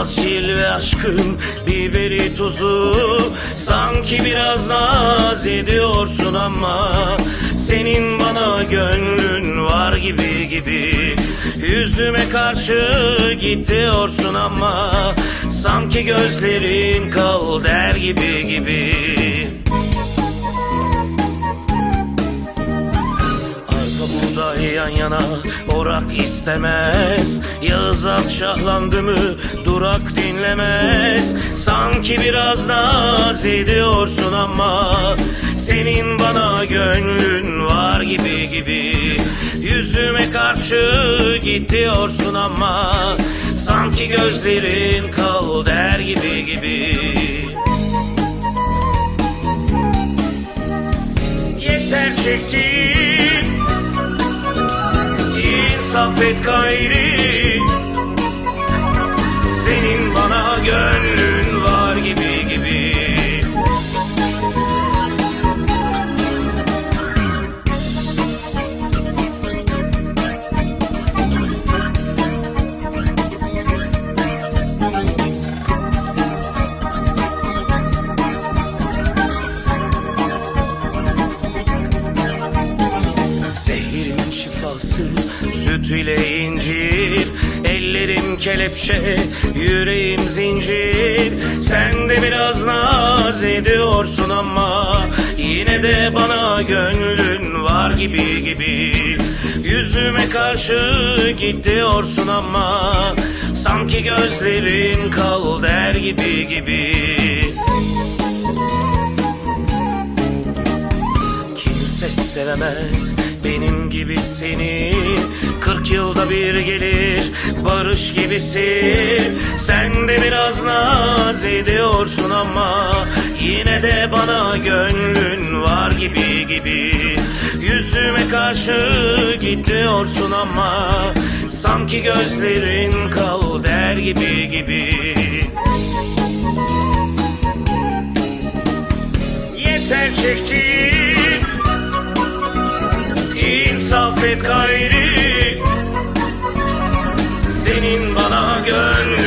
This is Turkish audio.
Biraz cilve aşkın biberi tuzu. Sanki biraz naz ediyorsun ama Senin bana gönlün var gibi gibi. Yüzüme karşı git diyorsun ama Sanki gözlerin kal der gibi gibi yan yana orak istemez. Yağız at şahlandı mı durak dinlemez. Sanki biraz naz ediyorsun ama Senin bana gönlün var gibi gibi. Yüzüme karşı git diyorsun ama Sanki gözlerin kal der gibi gibi. Yeter çektim İnsaf et gayri. Senin bana gönlün Şifası süt ile incir Ellerim kelepçe yüreğim zincir. Sen de biraz naz ediyorsun ama Yine de bana gönlün var gibi gibi. Yüzüme karşı git diyorsun ama Sanki gözlerin kal der gibi gibi sevemez. Benim gibi seni Kırk yılda bir gelir barış gibisi. Sen de biraz naz ediyorsun ama Yine de bana gönlün var gibi gibi. Yüzüme karşı git diyorsun ama Sanki gözlerin kal der gibi gibi. Yeter çektim İnsaf et gayri. Senin bana gönlün